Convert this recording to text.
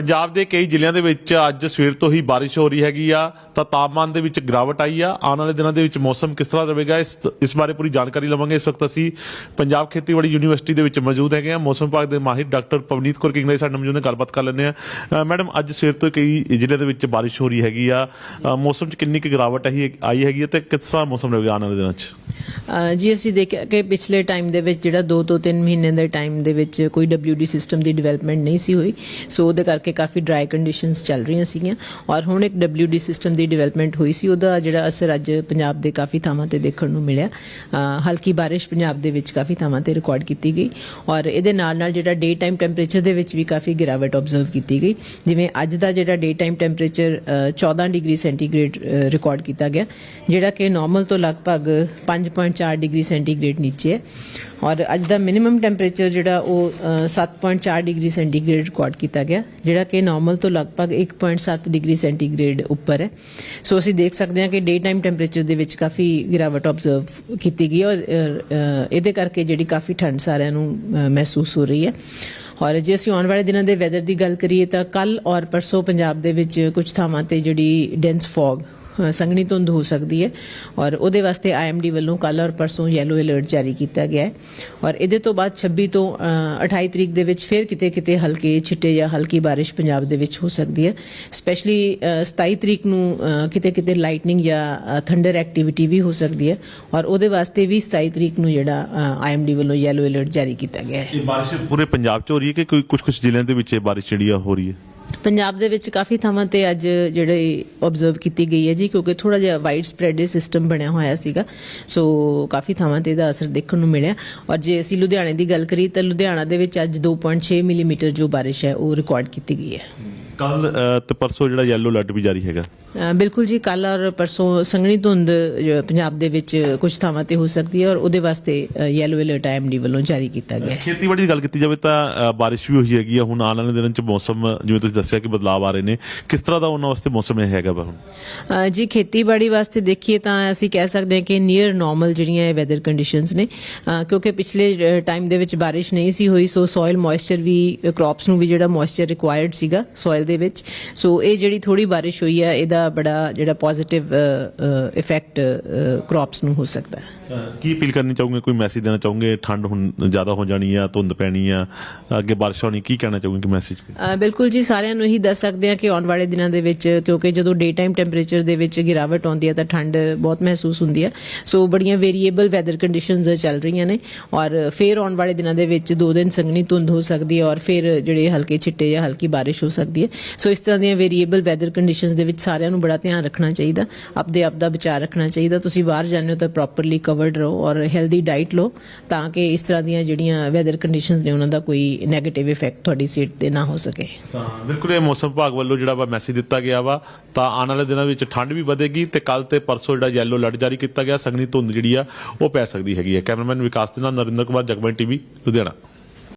ਪੰਜਾਬ ਦੇ ਕਈ ਜ਼ਿਲ੍ਹਿਆਂ ਦੇ ਵਿੱਚ ਅੱਜ ਸਵੇਰ ਤੋਂ ਹੀ ਬਾਰਿਸ਼ ਹੋ ਰਹੀ ਹੈਗੀ ਆ, ਤਾਂ ਤਾਪਮਾਨ ਦੇ ਵਿੱਚ ਗਿਰਾਵਟ ਆਈ ਆ। ਆਉਣ ਵਾਲੇ ਦਿਨਾਂ ਦੇ ਵਿੱਚ ਮੌਸਮ ਕਿਸ ਤਰ੍ਹਾਂ ਰਹੇਗਾ, ਇਸ ਇਸ ਬਾਰੇ ਪੂਰੀ ਜਾਣਕਾਰੀ ਲਵਾਂਗੇ। ਇਸ ਵਕਤ ਅਸੀਂ ਪੰਜਾਬ ਖੇਤੀਬਾੜੀ ਯੂਨੀਵਰਸਿਟੀ ਦੇ ਵਿੱਚ ਮੌਜੂਦ ਹੈਗੇ ਆ। ਮੌਸਮ ਵਿਭਾਗ ਦੇ ਮਾਹਿਰ ਡਾਕਟਰ ਪਵਨੀਤ ਕੌਰ ਕਿੰਗਲੇ ਸਾਡੇ ਨਾਲ ਮੌਜੂਦ ਨੇ, ਗੱਲਬਾਤ ਕਰ ਲੈਂਦੇ ਆ। ਮੈਡਮ, ਅੱਜ ਸਵੇਰ ਤੋਂ ਕਈ ਜ਼ਿਲ੍ਹਿਆਂ ਦੇ ਵਿੱਚ ਬਾਰਿਸ਼ ਹੋ ਰਹੀ ਹੈਗੀ ਆ। ਮੌਸਮ 'ਚ ਕਿੰਨੀ ਕੁ ਗਿਰਾਵਟ ਆਈ ਆਈ ਹੈਗੀ ਆ ਤੇ ਕਿਸ ਤਰ੍ਹਾਂ ਮੌਸਮ ਰਹੇਗਾ ਆਉਣ ਵਾਲੇ ਦਿਨਾਂ 'ਚ? ਜੀ ਅਸੀਂ ਦੇਖਿਆ ਕਿ ਪਿਛਲੇ ਟਾਈਮ ਦੇ ਵਿੱਚ ਜਿਹੜਾ 2 ਤੋਂ 3 ਮਹੀਨੇ ਦੇ ਟਾਈਮ ਦੇ ਵਿੱਚ ਕੋਈ WD ਸਿਸਟਮ ਦੀ ਡਿਵੈਲਪਮੈਂਟ ਨਹੀਂ ਸੀ ਹੋਈ। ਸੋ ਉਹਦੇ ਕਰਕੇ ਕਾਫੀ ਡਰਾਈ ਕੰਡੀਸ਼ਨਸ ਚੱਲ ਰਹੀਆਂ ਸੀਗੀਆਂ। ਔਰ ਹੁਣ ਇੱਕ WD ਸਿਸਟਮ ਦੀ ਡਿਵੈਲਪਮੈਂਟ ਹੋਈ ਸੀ। ਉਹਦਾ ਜਿਹੜਾ ਅਸਰ ਅੱਜ ਪੰਜਾਬ ਦੇ ਕਾਫੀ ਥਾਵਾਂ ਤੇ ਦੇਖਣ ਨੂੰ ਮਿਲਿਆ। ਹਲਕੀ ਬਾਰਿਸ਼ ਪੰਜਾਬ ਦੇ ਵਿੱਚ ਕਾਫੀ ਥਾਵਾਂ ਤੇ ਰਿਕਾਰਡ ਕੀਤੀ ਗਈ। ਔਰ ਇਹਦੇ ਨਾਲ ਨਾਲ ਜਿਹੜਾ ਡੇ ਟਾਈਮ ਟੈਂਪਰੇਚਰ ਦੇ ਵਿੱਚ ਵੀ ਕਾਫੀ ਗਿਰਾਵਟ ਆਬਜ਼ਰਵ ਕੀਤੀ ਗਈ। ਜਿਵੇਂ ਅੱਜ ਦਾ ਜਿਹੜਾ day time temperature 14 degree centigrade record ਕੀਤਾ ਗਿਆ। ਜਿਹੜਾ ਕਿ ਨਾਰਮਲ ਤੋਂ ਲਗਭਗ 5.4 ਡਿਗਰੀ ਸੈਂਟੀਗ੍ਰੇਡ ਨੀਚੇ ਹੈ। ਔਰ ਅੱਜ ਦਾ ਮਿਨੀਮਮ ਟੈਂਪਰੇਚਰ ਜਿਹੜਾ ਉਹ ਅ, 7.4 ਡਿਗਰੀ ਸੈਂਟੀਗ੍ਰੇਡ ਰਿਕਾਰਡ ਕੀਤਾ ਗਿਆ ਜਿਹੜਾ ਕਿ ਨਾਰਮਲ ਤੋਂ ਲਗਭਗ 1.7 ਡਿਗਰੀ ਸੈਂਟੀਗ੍ਰੇਡ ਉੱਪਰ ਹੈ। ਸੋ ਅਸੀਂ ਦੇਖ ਸਕਦੇ ਹਾਂ ਕਿ ਡੇ ਟਾਈਮ ਟੈਂਪਰੇਚਰ ਦੇ ਵਿੱਚ ਕਾਫੀ ਗਿਰਾਵਟ ਆਬਜ਼ਰਵ ਕੀਤੀ ਗਈ ਔਰ ਇਹਦੇ ਕਰਕੇ ਜਿਹੜੀ ਕਾਫੀ ਠੰਡ ਸਾਰਿਆਂ ਨੂੰ ਮਹਿਸੂਸ ਹੋ ਰਹੀ ਹੈ। ਔਰ ਜੇ ਅਸੀਂ ਆਉਣ ਵਾਲੇ ਦਿਨਾਂ ਦੇ ਵੈਦਰ ਦੀ ਗੱਲ ਕਰੀਏ ਤਾਂ ਕੱਲ ਔਰ ਪਰਸੋਂ ਪੰਜਾਬ ਦੇ ਵਿੱਚ ਕੁਝ ਥਾਵਾਂ ਤੇ ਜਿਹੜੀ ਡੈਂਸ ਫੌਗ ਸੰਘਣੀ ਧੁੰਦ ਹੋ ਸਕਦੀ ਹੈ ਔਰ ਉਹਦੇ ਵਾਸਤੇ ਆਈਐਮਡੀ ਵੱਲੋਂ ਕੱਲ ਔਰ ਪਰਸੋਂ ਯੈਲੋ ਅਲਰਟ ਜਾਰੀ ਕੀਤਾ ਗਿਆ ਹੈ ਔਰ ਇਹਦੇ ਤੋਂ ਬਾਅਦ 26 ਤੋਂ ਅ, 28 ਤਰੀਕ ਦੇ ਵਿੱਚ ਫਿਰ ਕਿਤੇ ਕਿਤੇ ਹਲਕੇ ਛਿੱਟੇ ਜਾਂ ਹਲਕੀ ਬਾਰਿਸ਼ ਪੰਜਾਬ ਦੇ ਵਿੱਚ ਹੋ ਸਕਦੀ ਹੈ। ਸਪੈਸ਼ਲੀ 27 ਤਰੀਕ ਨੂੰ ਕਿਤੇ ਕਿਤੇ ਲਾਈਟਨਿੰਗ ਜਾਂ ਥੰਡਰ ਐਕਟੀਵਿਟੀ ਵੀ ਹੋ ਸਕਦੀ ਹੈ ਔਰ ਉਹਦੇ ਵਾਸਤੇ ਵੀ 27 ਤਰੀਕ ਨੂੰ ਜਿਹੜਾ ਆਈਐਮਡੀ ਵੱਲੋਂ ਯੈਲੋ ਅਲਰਟ ਜਾਰੀ ਕੀਤਾ ਗਿਆ ਹੈ। ਇਹ ਬਾਰਿਸ਼ ਪੂਰੇ ਪੰਜਾਬ 'ਚ ਹੋ ਰਹੀ ਹੈ ਕਿ ਕੋਈ ਕੁਝ ਕੁਝ ਜ਼ਿਲ੍ਹਿਆਂ ਦੇ ਵਿੱਚ ਇਹ ਬਾਰਿਸ਼ ਜਿਹੜੀ ਆ ਹੋ ਰਹੀ ਹੈ? ਪੰਜਾਬ ਦੇ ਵਿੱਚ ਕਾਫੀ ਥਾਵਾਂ ਤੇ ਅੱਜ ਜਿਹੜੇ ਆਬਜ਼ਰਵ ਕੀਤੀ ਗਈ ਹੈ ਜੀ, ਕਿਉਂਕਿ ਥੋੜਾ ਜਿਹਾ ਵਾਈਡ ਸਪਰੈਡ ਸਿਸਟਮ ਬਣਿਆ ਹੋਇਆ ਸੀਗਾ। ਸੋ ਕਾਫੀ ਥਾਵਾਂ ਤੇ ਇਹਦਾ ਅਸਰ ਦੇਖਣ ਨੂੰ ਮਿਲਿਆ। ਔਰ ਜੇ ਅਸੀਂ ਲੁਧਿਆਣੇ ਦੀ ਗੱਲ ਕਰੀਏ, ਤਾਂ ਲੁਧਿਆਣਾ ਦੇ ਵਿੱਚ ਅੱਜ 2.6 ਮਿਲੀਮੀਟਰ ਜੋ ਬਾਰਿਸ਼ ਹੈ, ਉਹ ਰਿਕਾਰਡ ਕੀਤੀ ਗਈ ਹੈ। ਕੱਲ ਤੇ ਪਰਸੋਂ ਜਿਹੜਾ ਯੈਲੋ ਅਲਰਟ ਵੀ ਜਾਰੀ ਹੈਗਾ। ਬਿਲਕੁਲ ਜੀ ਕੱਲ ਔਰ ਪਰਸੋਂ ਸੰਘਣੀ ਧੁੰਦ ਪੰਜਾਬ ਦੇ ਵਿੱਚ ਕੁਝ ਥਾਵਾਂ ਤੇ ਹੋ ਸਕਦੀ ਹੈ ਔਰ ਉਹਦੇ ਵਾਸਤੇ ਯੈਲੋ ਅਲਰਟ ਆਈਐਮਡੀ ਵੱਲੋਂ ਜਾਰੀ ਕੀਤਾ ਗਿਆ ਹੈ। ਖੇਤੀਬਾੜੀ ਦੀ ਗੱਲ ਕੀਤੀ ਜਾਵੇ ਤਾਂ ਬਾਰਿਸ਼ ਵੀ ਹੋਈ ਹੈਗੀ ਆ। ਹੁਣ ਆਉਣ ਵਾਲੇ ਦਿਨਾਂ 'ਚ ਮੌਸਮ ਜਿਵੇਂ ਤੁਸੀਂ ਦੱਸਿਆ ਕਿ ਬਦਲਾਅ ਆ ਰਹੇ ਨੇ ਕਿਸ ਤਰ੍ਹਾਂ ਦਾ ਉਹਨਾਂ ਵਾਸਤੇ ਮੌਸਮ ਹੈਗਾ ਵਾ ਹੁਣ? ਜੀ ਖੇਤੀਬਾੜੀ ਵਾਸਤੇ ਦੇਖੀਏ ਤਾਂ ਅਸੀਂ ਕਹਿ ਸਕਦੇ ਹਾਂ ਕਿ ਨੀਅਰ ਨਾਰਮਲ ਜਿਹੜੀਆਂ ਇਹ ਵੈਦਰ ਕੰਡੀਸ਼ਨਸ ਨੇ। ਕਿਉਂਕਿ ਪਿਛਲੇ ਟਾਈਮ ਦੇ ਵਿੱਚ ਬਾਰਿਸ਼ ਨਹੀਂ ਸੀ ਹੋਈ ਸੋ ਸੋਇਲ ਮੋਇਸਚਰ ਵੀ ਕ੍ਰੌਪਸ ਨੂੰ ਵੀ ਜਿਹੜਾ ਮੋਇਸਚਰ ਰਿਕੁਆਇਰਡ ਸੀਗਾ ਸੋਇਲ ਦੇ ਵਿੱਚ। ਸੋ ਇਹ ਜਿਹੜੀ ਥੋੜੀ ਬਾਰਿਸ਼ ਹੋਈ ਹੈ ਇਹਦਾ ਬੜਾ ਜਿਹੜਾ ਪੋਜ਼ਿਟਿਵ ਇਫੈਕਟ ਕ੍ਰੌਪਸ ਨੂੰ ਹੋ ਸਕਦਾ ਹੈ। ਕੀ ਅਪੀਲ ਕਰਨੀ ਚਾਹੋਗੇ? ਕੋਈ ਮੈਸੇਜ ਦੇਣਾ ਚਾਹੋਗੇ? ਠੰਡ ਹੁਣ ਜ਼ਿਆਦਾ ਹੋ ਜਾਣੀ ਆ, ਧੁੰਦ ਪੈਣੀ ਆ, ਅੱਗੇ ਬਾਰਿਸ਼ ਹੋਣੀ, ਕੀ ਕਹਿਣਾ ਚਾਹੋਗੇ ਕਿ ਮੈਸੇਜ ਬਿਲਕੁਲ ਜੀ, ਸਾਰਿਆਂ ਨੂੰ ਇਹੀ ਦੱਸ ਸਕਦੇ ਹਾਂ ਕਿ ਆਉਣ ਵਾਲੇ ਦਿਨਾਂ ਦੇ ਵਿੱਚ, ਕਿਉਂਕਿ ਜਦੋਂ ਡੇ ਟਾਈਮ ਟੈਂਪਰੇਚਰ ਦੇ ਵਿੱਚ ਗਿਰਾਵਟ ਆਉਂਦੀ ਹੈ ਤਾਂ ਠੰਡ ਬਹੁਤ ਮਹਿਸੂਸ ਹੁੰਦੀ ਹੈ ਸੋ ਬੜੀਆਂ ਵੇਰੀਏਬਲ ਵੈਦਰ ਕੰਡੀਸ਼ਨਸ ਚੱਲ ਰਹੀਆਂ ਨੇ, ਔਰ ਫੇਰ ਆਉਣ ਵਾਲੇ ਦਿਨਾਂ ਦੇ ਵਿੱਚ ਦੋ ਦਿਨ ਸੰਘਣੀ ਧੁੰਦ ਹੋ ਸਕਦੀ ਹੈ ਔਰ ਫਿਰ ਜਿਹੜੇ ਹਲਕੇ ਛਿੱਟੇ ਜਾਂ ਹਲਕੀ ਬਾਰਿਸ਼ ਹੋ ਸਕਦੀ ਹੈ ਸੋ ਇਸ ਤਰ੍ਹਾਂ ਦੀਆਂ ਵੇਰੀਏਬਲ ਵੈਦਰ ਕੰਡੀਸ਼ਨਸ ਦੇ ਵਿੱਚ ਸਾਰਿਆਂ ਨੂੰ ਬੜਾ ਧਿਆਨ ਰੱਖਣਾ ਚਾਹੀਦਾ, ਆਪਦੇ ਆਪ ਦਾ ਬਚਾਅ ਰੱਖਣਾ ਚਾਹੀਦਾ। ਤੁਸੀਂ ਬਾਹਰ ਜਾਂਦੇ ਹੋ ਤਾਂ ਪ੍ਰੋਪਰਲੀ ਕਵਰਡ ਰਹੋ ਔਰ ਹੈਲਦੀ ਡਾਈਟ ਲਓ ਤਾਂ ਕਿ ਇਸ ਤਰ੍ਹਾਂ ਦੀਆਂ ਜਿਹੜੀਆਂ ਵੈਦਰ ਕੰਡੀਸ਼ਨਸ ਨੇ ਉਹਨਾਂ ਦਾ ਕੋਈ ਨੈਗੇਟਿਵ ਇਫੈਕਟ ਤੁਹਾਡੀ ਸਿਹਤ ਤੇ ਨਾ ਹੋ ਸਕੇ। ਤਾਂ ਬਿਲਕੁਲ ਇਹ ਮੌਸਮ ਵਿਭਾਗ ਵੱਲੋਂ ਜਿਹੜਾ ਵਾ ਮੈਸੇਜ ਦਿੱਤਾ ਗਿਆ ਵਾ, ਤਾਂ ਆਉਣ ਵਾਲੇ ਦਿਨਾਂ ਵਿੱਚ ਠੰਡ ਵੀ ਵਧੇਗੀ ਤੇ ਕੱਲ ਤੇ ਪਰਸੋਂ ਜਿਹੜਾ ਯੈਲੋ ਅਲਰਟ ਜਾਰੀ ਕੀਤਾ ਗਿਆ, ਸੰਘਣੀ ਧੁੰਦ ਜਿਹੜੀ ਆ ਉਹ ਪੈ ਸਕਦੀ ਹੈਗੀ ਹੈ। ਕੈਮਰਾਮੈਨ ਵਿਕਾਸ ਦੇ ਨਾਲ ਨਰਿੰਦਰ ਕੁਮਾਰ ਜਗਮਨ ਟੀਵੀ, ਲੁਧਿਆਣਾ।